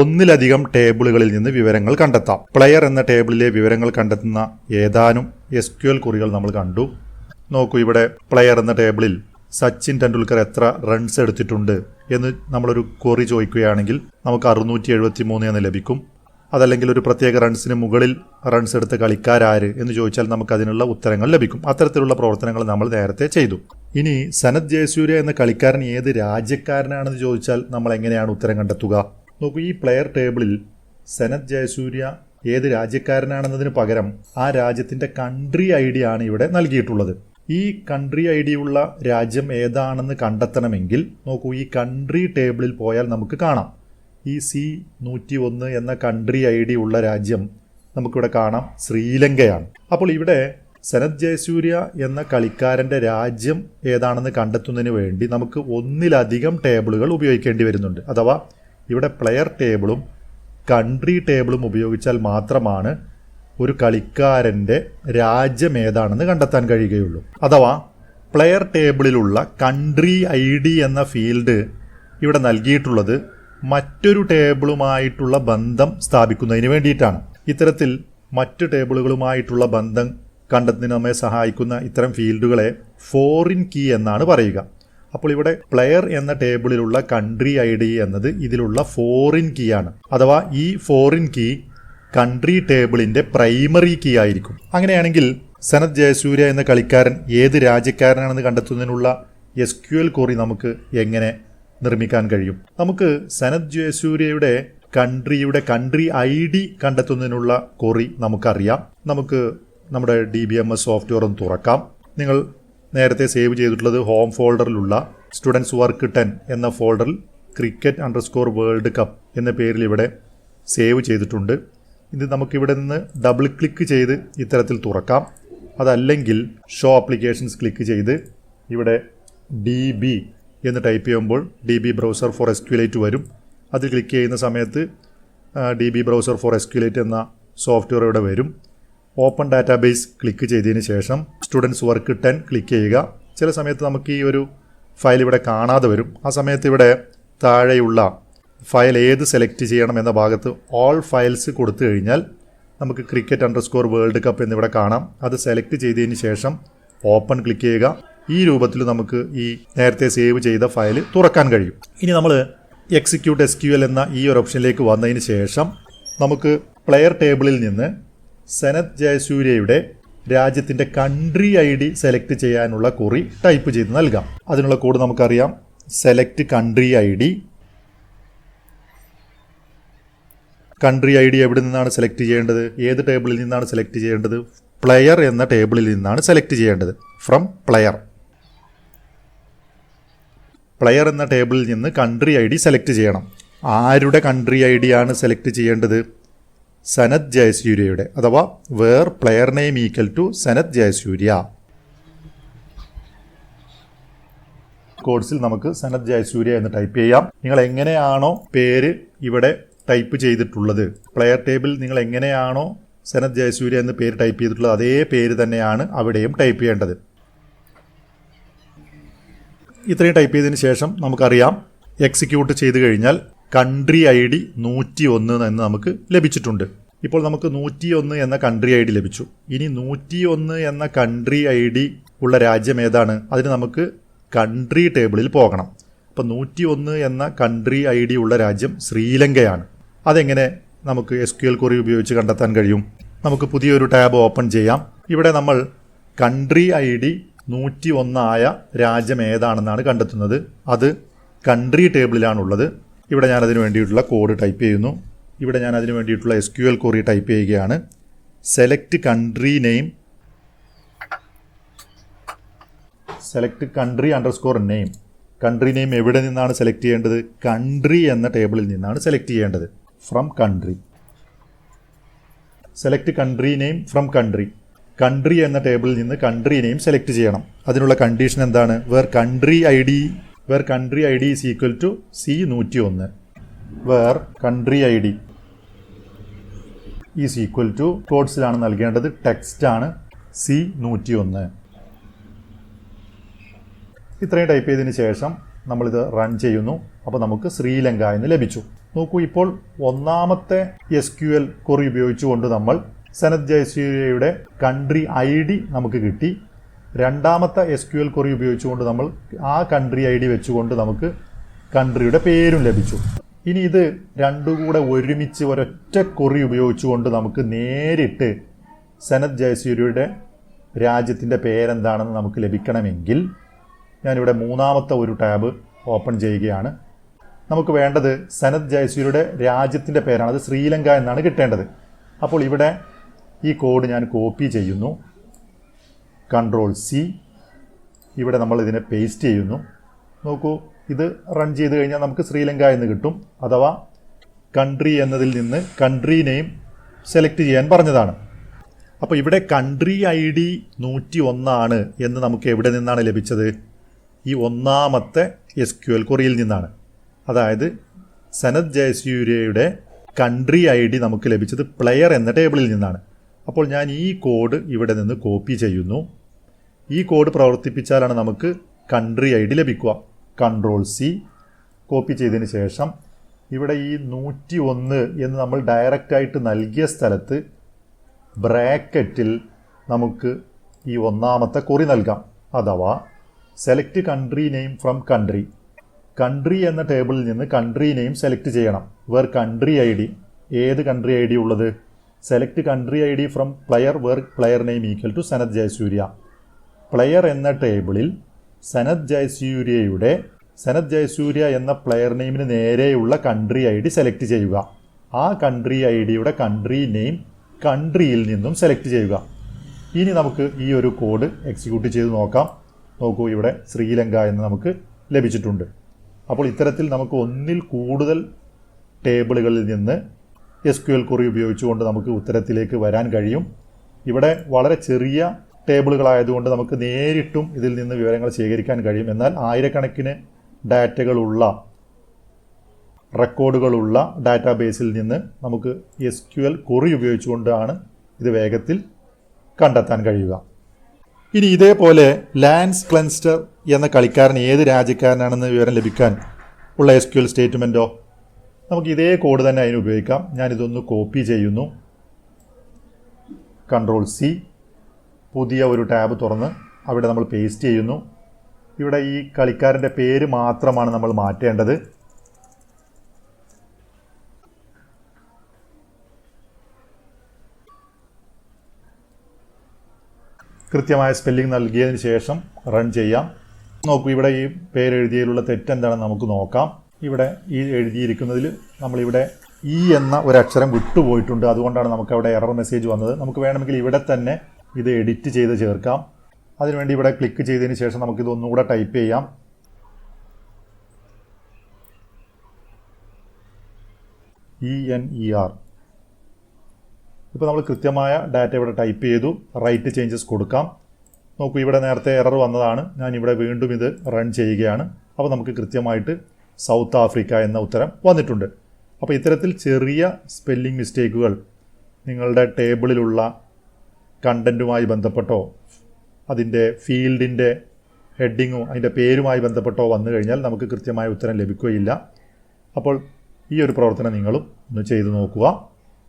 ഒന്നിലധികം ടേബിളുകളിൽ നിന്ന് വിവരങ്ങൾ കണ്ടെത്താം. പ്ലെയർ എന്ന ടേബിളിലെ വിവരങ്ങൾ കണ്ടെത്തുന്ന ഏതാനും എസ് ക്യു എൽ കുറികൾ നമ്മൾ കണ്ടു. നോക്കൂ ഇവിടെ പ്ലെയർ എന്ന ടേബിളിൽ സച്ചിൻ ടെണ്ടുൽക്കർ എത്ര റൺസ് എടുത്തിട്ടുണ്ട് എന്ന് നമ്മളൊരു ക്വറി ചോദിക്കുകയാണെങ്കിൽ നമുക്ക് അറുന്നൂറ്റി എഴുപത്തി മൂന്ന് എന്ന് ലഭിക്കും. അതല്ലെങ്കിൽ ഒരു പ്രത്യേക റൺസിന് മുകളിൽ റൺസ് എടുത്ത കളിക്കാരാര് എന്ന് ചോദിച്ചാൽ നമുക്ക് അതിനുള്ള ഉത്തരങ്ങൾ ലഭിക്കും. അത്തരത്തിലുള്ള പ്രവർത്തനങ്ങൾ നമ്മൾ നേരത്തെ ചെയ്തു. ഇനി സനത് ജയസൂര്യ എന്ന കളിക്കാരൻ ഏത് രാജ്യക്കാരനാണെന്ന് ചോദിച്ചാൽ നമ്മൾ എങ്ങനെയാണ് ഉത്തരം കണ്ടെത്തുക? നോക്കൂ ഈ പ്ലെയർ ടേബിളിൽ സനത് ജയസൂര്യ ഏത് രാജ്യക്കാരനാണെന്നതിന് പകരം ആ രാജ്യത്തിന്റെ കൺട്രി ഐ ഡി ആണ് ഇവിടെ നൽകിയിട്ടുള്ളത്. ഈ കൺട്രി ഐ ഡി ഉള്ള രാജ്യം ഏതാണെന്ന് കണ്ടെത്തണമെങ്കിൽ നോക്കൂ ഈ കൺട്രി ടേബിളിൽ പോയാൽ നമുക്ക് കാണാം. ഈ സി നൂറ്റി ഒന്ന് എന്ന കൺട്രി ഐ ഡി ഉള്ള രാജ്യം നമുക്കിവിടെ കാണാം ശ്രീലങ്കയാണ്. അപ്പോൾ ഇവിടെ സനത് ജയസൂര്യ എന്ന കളിക്കാരന്റെ രാജ്യം ഏതാണെന്ന് കണ്ടെത്തുന്നതിന് വേണ്ടി നമുക്ക് ഒന്നിലധികം ടേബിളുകൾ ഉപയോഗിക്കേണ്ടി വരുന്നുണ്ട്. അഥവാ ഇവിടെ പ്ലെയർ ടേബിളും കൺട്രി ടേബിളും ഉപയോഗിച്ചാൽ മാത്രമാണ് ഒരു കളിക്കാരന്റെ രാജ്യം ഏതാണെന്ന് കണ്ടെത്താൻ കഴിയുകയുള്ളൂ. അഥവാ പ്ലെയർ ടേബിളിലുള്ള കൺട്രി ഐ ഡി എന്ന ഫീൽഡ് ഇവിടെ നൽകിയിട്ടുള്ളത് മറ്റൊരു ടേബിളുമായിട്ടുള്ള ബന്ധം സ്ഥാപിക്കുന്നതിന് വേണ്ടിയിട്ടാണ്. ഇത്തരത്തിൽ മറ്റു ടേബിളുകളുമായിട്ടുള്ള ബന്ധം കണ്ടെത്തുന്നതിന് നമ്മെ സഹായിക്കുന്ന ഇത്തരം ഫീൽഡുകളെ ഫോറിൻ കീ എന്നാണ് പറയുക. അപ്പോൾ ഇവിടെ പ്ലെയർ എന്ന ടേബിളിലുള്ള കൺട്രി ഐ ഡി എന്നത് ഇതിലുള്ള ഫോറിൻ കീ ആണ്. അഥവാ ഈ ഫോറിൻ കീ കൺട്രി ടേബിളിന്റെ പ്രൈമറി കീ ആയിരിക്കും. അങ്ങനെയാണെങ്കിൽ സനത് ജയസൂര്യ എന്ന കളിക്കാരൻ ഏത് രാജ്യക്കാരനാണെന്ന് കണ്ടെത്തുന്നതിനുള്ള എസ് ക്യു എൽ കോറി നമുക്ക് എങ്ങനെ നിർമ്മിക്കാൻ കഴിയും? നമുക്ക് സനത് ജയസൂര്യയുടെ കൺട്രിയുടെ കൺട്രി ഐ ഡി കണ്ടെത്തുന്നതിനുള്ള കോറി നമുക്കറിയാം. നമുക്ക് നമ്മുടെ D B M S software ഒന്ന് തുറക്കാം. നിങ്ങൾ നേരത്തെ സേവ് ചെയ്തിട്ടുള്ളത് ഹോം ഫോൾഡറിലുള്ള സ്റ്റുഡൻസ് വർക്ക് ടെൻ എന്ന ഫോൾഡറിൽ ക്രിക്കറ്റ് അണ്ടർസ്കോർ വേൾഡ് കപ്പ് എന്ന പേരിൽ ഇവിടെ സേവ് ചെയ്തിട്ടുണ്ട്. ഇത് നമുക്കിവിടെ നിന്ന് ഡബിൾ ക്ലിക്ക് ചെയ്ത് ഇത്തരത്തിൽ തുറക്കാം. അതല്ലെങ്കിൽ ഷോ ആപ്ലിക്കേഷൻസ് ക്ലിക്ക് ചെയ്ത് ഇവിടെ ഡി ബി എന്ന് ടൈപ്പ് ചെയ്യുമ്പോൾ D B browser for SQLite വരും. അത് ക്ലിക്ക് ചെയ്യുന്ന സമയത്ത് D B browser for SQLite എന്ന സോഫ്റ്റ്വെയർ ഇവിടെ വരും. ഓപ്പൺ ഡാറ്റാബേസ് ക്ലിക്ക് ചെയ്തതിന് ശേഷം സ്റ്റുഡൻസ് വർക്ക് ടെൻ ക്ലിക്ക് ചെയ്യുക. ചില സമയത്ത് നമുക്ക് ഈ ഒരു ഫയൽ ഇവിടെ കാണാതെ വരും. ആ സമയത്ത് ഇവിടെ താഴെയുള്ള ഫയൽ ഏത് സെലക്ട് ചെയ്യണം എന്ന ഭാഗത്ത് ഓൾ ഫയൽസ് കൊടുത്തു കഴിഞ്ഞാൽ നമുക്ക് ക്രിക്കറ്റ് അണ്ടർസ്കോർ വേൾഡ് കപ്പ് എന്നിവിടെ കാണാം. അത് സെലക്ട് ചെയ്തതിന് ശേഷം ഓപ്പൺ ക്ലിക്ക് ചെയ്യുക. ഈ രൂപത്തിൽ നമുക്ക് ഈ നേരത്തെ സേവ് ചെയ്ത ഫയൽ തുറക്കാൻ കഴിയും. ഇനി നമ്മൾ എക്സിക്യൂട്ട് എസ് എന്ന ഈ ഒരു ഓപ്ഷനിലേക്ക് വന്നതിന് ശേഷം നമുക്ക് പ്ലെയർ ടേബിളിൽ നിന്ന് സനത് ജയസൂര്യയുടെ രാജ്യത്തിന്റെ കൺട്രി ഐ ഡി സെലക്ട് ചെയ്യാനുള്ള കുറി ടൈപ്പ് ചെയ്ത് നൽകാം. അതിനുള്ള കോഡ് നമുക്കറിയാം. Select country I D country I D എവിടെ നിന്നാണ് സെലക്ട് ചെയ്യേണ്ടത്? ഏത് ടേബിളിൽ നിന്നാണ് സെലക്ട് ചെയ്യേണ്ടത്? പ്ലെയർ എന്ന ടേബിളിൽ നിന്നാണ് സെലക്ട് ചെയ്യേണ്ടത്. ഫ്രം പ്ലെയർ പ്ലെയർ എന്ന ടേബിളിൽ നിന്ന് കൺട്രി ഐ ഡി സെലക്ട് ചെയ്യണം. ആരുടെ കൺട്രി ഐ ഡി ആണ് സെലക്ട് ചെയ്യേണ്ടത്? സനത് ജയസൂര്യയുടെ അഥവാ where player name equal to Sanath Jayasuriya. കോഴ്സിൽ നമുക്ക് സനത് ജയസൂര്യ എന്ന് ടൈപ്പ് ചെയ്യാം. നിങ്ങൾ എങ്ങനെയാണോ പേര് ഇവിടെ ടൈപ്പ് ചെയ്തിട്ടുള്ളത് പ്ലെയർ ടേബിൾ നിങ്ങൾ എങ്ങനെയാണോ സനത് ജയസൂര്യ എന്ന് പേര് ടൈപ്പ് ചെയ്തിട്ടുള്ളത് അതേ പേര് തന്നെയാണ് അവിടെയും ടൈപ്പ് ചെയ്യേണ്ടത്. ഇത്രയും ടൈപ്പ് ചെയ്തതിന് ശേഷം നമുക്കറിയാം എക്സിക്യൂട്ട് ചെയ്ത് കഴിഞ്ഞാൽ കൺട്രി ഐ ഡി നൂറ്റി ഒന്ന് എന്ന് നമുക്ക് ലഭിച്ചിട്ടുണ്ട്. ഇപ്പോൾ നമുക്ക് നൂറ്റി ഒന്ന് എന്ന കൺട്രി ഐ ഡി ലഭിച്ചു. ഇനി നൂറ്റി ഒന്ന് എന്ന കൺട്രി ഐ ഡി ഉള്ള രാജ്യം ഏതാണ്? അതിന് നമുക്ക് കൺട്രി ടേബിളിൽ പോകണം. അപ്പോൾ നൂറ്റി ഒന്ന് എന്ന കൺട്രി ഐ ഡി ഉള്ള രാജ്യം ശ്രീലങ്കയാണ്. അതെങ്ങനെ നമുക്ക് എസ് ക്യു എൽ കുറി ഉപയോഗിച്ച് കണ്ടെത്താൻ കഴിയും? നമുക്ക് പുതിയൊരു ടാബ് ഓപ്പൺ ചെയ്യാം. ഇവിടെ നമ്മൾ കൺട്രി ഐ ഡി നൂറ്റി ഒന്നായ രാജ്യം ഏതാണെന്നാണ് കണ്ടെത്തുന്നത്. അത് കൺട്രി ടേബിളിലാണുള്ളത് ഇവിടെ ഞാൻ അതിന് വേണ്ടിയിട്ടുള്ള കോഡ് ടൈപ്പ് ചെയ്യുന്നു. ഇവിടെ ഞാൻ അതിന് വേണ്ടിയിട്ടുള്ള S Q L query type ചെയ്യുകയാണ്. Select country name select country underscore name country name എവിടെ നിന്നാണ് സെലക്ട് ചെയ്യേണ്ടത്? കൺട്രി എന്ന ടേബിളിൽ നിന്നാണ് സെലക്ട് ചെയ്യേണ്ടത്. From country select country name from country country എന്ന ടേബിളിൽ നിന്ന് കൺട്രി നെയിം സെലക്ട് ചെയ്യണം. അതിനുള്ള കണ്ടീഷൻ എന്താണ്? Where country I D where country I D is equal to C നൂറ്റി ഒന്ന് where country I D is equal to കോഡ്സിലാണ് നൽകേണ്ടത് text ആണ് സി നൂറ്റി ഒന്ന് ഇത്രയും ടൈപ്പ് ചെയ്തതിന് ശേഷം നമ്മളിത് റൺ ചെയ്യുന്നു. അപ്പോൾ നമുക്ക് ശ്രീലങ്ക എന്ന് ലഭിച്ചു. നോക്കൂ ഇപ്പോൾ ഒന്നാമത്തെ എസ് ക്യു എൽ കൊറി ഉപയോഗിച്ചുകൊണ്ട് നമ്മൾ സനത് ജയസൂര്യയുടെ കൺട്രി ഐ ഡി നമുക്ക് കിട്ടി. രണ്ടാമത്തെ എസ് ക്യു എൽ കൊറി ഉപയോഗിച്ചുകൊണ്ട് നമ്മൾ ആ കൺട്രി ഐ ഡി വെച്ചുകൊണ്ട് നമുക്ക് കൺട്രിയുടെ പേരും ലഭിച്ചു. ഇനി ഇത് രണ്ടും കൂടെ ഒരുമിച്ച് ഒരൊറ്റ കൊറി ഉപയോഗിച്ചുകൊണ്ട് നമുക്ക് നേരിട്ട് സനത് ജയസൂര്യയുടെ രാജ്യത്തിന്റെ പേരെന്താണെന്ന് നമുക്ക് ലഭിക്കണമെങ്കിൽ ഞാനിവിടെ മൂന്നാമത്തെ ഒരു ടാബ് ഓപ്പൺ ചെയ്യുകയാണ്. നമുക്ക് വേണ്ടത് സനത് ജയസൂര്യയുടെ രാജ്യത്തിന്റെ പേരാണ്. അത് ശ്രീലങ്ക എന്നാണ് കിട്ടേണ്ടത്. അപ്പോൾ ഇവിടെ ഈ കോഡ് ഞാൻ കോപ്പി ചെയ്യുന്നു. കൺട്രോൾ സി ഇവിടെ നമ്മൾ ഇതിനെ പേസ്റ്റ് ചെയ്യുന്നു. നോക്കൂ ഇത് റൺ ചെയ്ത് കഴിഞ്ഞാൽ നമുക്ക് ശ്രീലങ്ക എന്ന് കിട്ടും. അഥവാ കൺട്രി എന്നതിൽ നിന്ന് കൺട്രി നെയിം സെലക്ട് ചെയ്യാൻ പറഞ്ഞതാണ്. അപ്പോൾ ഇവിടെ കൺട്രി ഐ ഡി നൂറ്റി ഒന്നാണ് എന്ന് നമുക്ക് എവിടെ നിന്നാണ് ലഭിച്ചത്? ഈ ഒന്നാമത്തെ എസ് ക്യു എൽ കൊറിയിൽ നിന്നാണ്. അതായത് സനത് ജയസൂര്യയുടെ കൺട്രി ഐ ഡി നമുക്ക് ലഭിച്ചത് പ്ലെയർ എന്ന ടേബിളിൽ നിന്നാണ്. അപ്പോൾ ഞാൻ ഈ കോഡ് ഇവിടെ നിന്ന് കോപ്പി ചെയ്യുന്നു. ഈ കോഡ് പ്രവർത്തിപ്പിച്ചാലാണ് നമുക്ക് കൺട്രി ഐ ഡി ലഭിക്കുക. കൺട്രോൾ സി കോപ്പി ചെയ്തതിന് ശേഷം ഇവിടെ ഈ നൂറ്റി ഒന്ന് എന്ന് നമ്മൾ ഡയറക്റ്റായിട്ട് നൽകിയ സ്ഥലത്ത് ബ്രാക്കറ്റിൽ നമുക്ക് ഈ ഒന്നാമത്തെ കുറി നൽകാം. അഥവാ select country name from country country എന്ന ടേബിളിൽ നിന്ന് കൺട്രി നെയിം സെലക്ട് ചെയ്യണം. Where country I D? ഏത് കൺട്രി ഐ ഡി ഉള്ളത്? Select country I D from player where player name equal to Sanath Jayasuriya player എന്ന ടേബിളിൽ സനത് ജയസൂര്യയുടെ സനത് ജയസൂര്യ എന്ന പ്ലെയർ നെയിമിന് നേരെയുള്ള കൺട്രി ഐ ഡി സെലക്ട് ചെയ്യുക. ആ കൺട്രി ഐ ഡിയുടെ കൺട്രി നെയിം കൺട്രിയിൽ നിന്നും സെലക്ട് ചെയ്യുക. ഇനി നമുക്ക് ഈ ഒരു കോഡ് എക്സിക്യൂട്ട് ചെയ്ത് നോക്കാം. നോക്കൂ ഇവിടെ ശ്രീലങ്ക എന്ന് നമുക്ക് ലഭിച്ചിട്ടുണ്ട്. അപ്പോൾ ഇത്തരത്തിൽ നമുക്ക് ഒന്നിൽ കൂടുതൽ ടേബിളുകളിൽ നിന്ന് എസ് ക്യു എൽ കുറി ഉപയോഗിച്ചുകൊണ്ട് നമുക്ക് ഉത്തരത്തിലേക്ക് വരാൻ കഴിയും. ഇവിടെ വളരെ ചെറിയ ടേബിളുകളായതുകൊണ്ട് നമുക്ക് നേരിട്ടും ഇതിൽ നിന്ന് വിവരങ്ങൾ ശേഖരിക്കാൻ കഴിയും. എന്നാൽ ആയിരക്കണക്കിന് ഡാറ്റകളുള്ള റെക്കോർഡുകളുള്ള ഡാറ്റാബേസിൽ നിന്ന് നമുക്ക് എസ് ക്യു എൽ കുറി ഉപയോഗിച്ചുകൊണ്ടാണ് ഇത് വേഗത്തിൽ കണ്ടെത്താൻ കഴിയുക. ഇനി ഇതേപോലെ ലാൻസ് ക്ലൻസ്റ്റർ എന്ന കളിക്കാരൻ ഏത് രാജ്യക്കാരനാണെന്ന് വിവരം ലഭിക്കാൻ ഉള്ള എസ് ക്യു എൽ സ്റ്റേറ്റ്മെന്റോ നമുക്ക് ഇതേ കോഡ് തന്നെ അതിന് ഉപയോഗിക്കാം. ഞാനിതൊന്ന് കോപ്പി ചെയ്യുന്നു. Control C. പുതിയ ഒരു ടാബ് തുറന്ന് അവിടെ നമ്മൾ പേസ്റ്റ് ചെയ്യുന്നു. ഇവിടെ ഈ കളിക്കാരന്റെ പേര് മാത്രമാണ് നമ്മൾ മാറ്റേണ്ടത്. കൃത്യമായ സ്പെല്ലിംഗ് നൽകിയതിന് ശേഷം റൺ ചെയ്യാം. നോക്കൂ ഇവിടെ ഈ പേരെഴുതിയതിലുള്ള തെറ്റെന്താണെന്ന് നമുക്ക് നോക്കാം. ഇവിടെ ഈ എഴുതിയിരിക്കുന്നതിൽ നമ്മളിവിടെ ഈ എന്ന ഒരു അക്ഷരം വിട്ടുപോയിട്ടുണ്ട്. അതുകൊണ്ടാണ് നമുക്ക് അവിടെ എറർ മെസ്സേജ് വന്നത്. നമുക്ക് വേണമെങ്കിൽ ഇവിടെ തന്നെ ഇത് എഡിറ്റ് ചെയ്ത് ചേർക്കാം. അതിനുവേണ്ടി ഇവിടെ ക്ലിക്ക് ചെയ്തതിന് ശേഷം നമുക്കിത് ഒന്നുകൂടെ ടൈപ്പ് ചെയ്യാം. ഇ എൻ ഇ ആർ ഇപ്പോൾ നമ്മൾ കൃത്യമായ ഡാറ്റ ഇവിടെ ടൈപ്പ് ചെയ്തു. റൈറ്റ് ചേഞ്ചസ് കൊടുക്കാം. നോക്കൂ ഇവിടെ നേരത്തെ എറർ വന്നതാണ്. ഞാൻ ഇവിടെ വീണ്ടും ഇത് റൺ ചെയ്യുകയാണ്. അപ്പോൾ നമുക്ക് കൃത്യമായിട്ട് സൗത്ത് ആഫ്രിക്ക എന്ന ഉത്തരം വന്നിട്ടുണ്ട്. അപ്പോൾ ഇത്തരത്തിൽ ചെറിയ സ്പെല്ലിംഗ് മിസ്റ്റേക്കുകൾ നിങ്ങളുടെ ടേബിളിലുള്ള കണ്ടന്റുമായി ബന്ധപ്പെട്ടോ അതിന്റെ ഫീൽഡിന്റെ ഹെഡിങ്ങോ അതിന്റെ പേരുമായി ബന്ധപ്പെട്ടോ വന്നു കഴിഞ്ഞാൽ നമുക്ക് കൃത്യമായ ഉത്തരം ലഭിക്കുകയില്ല. അപ്പോൾ ഈ ഒരു പ്രവർത്തനം നിങ്ങളും ഒന്ന് ചെയ്തു നോക്കുക.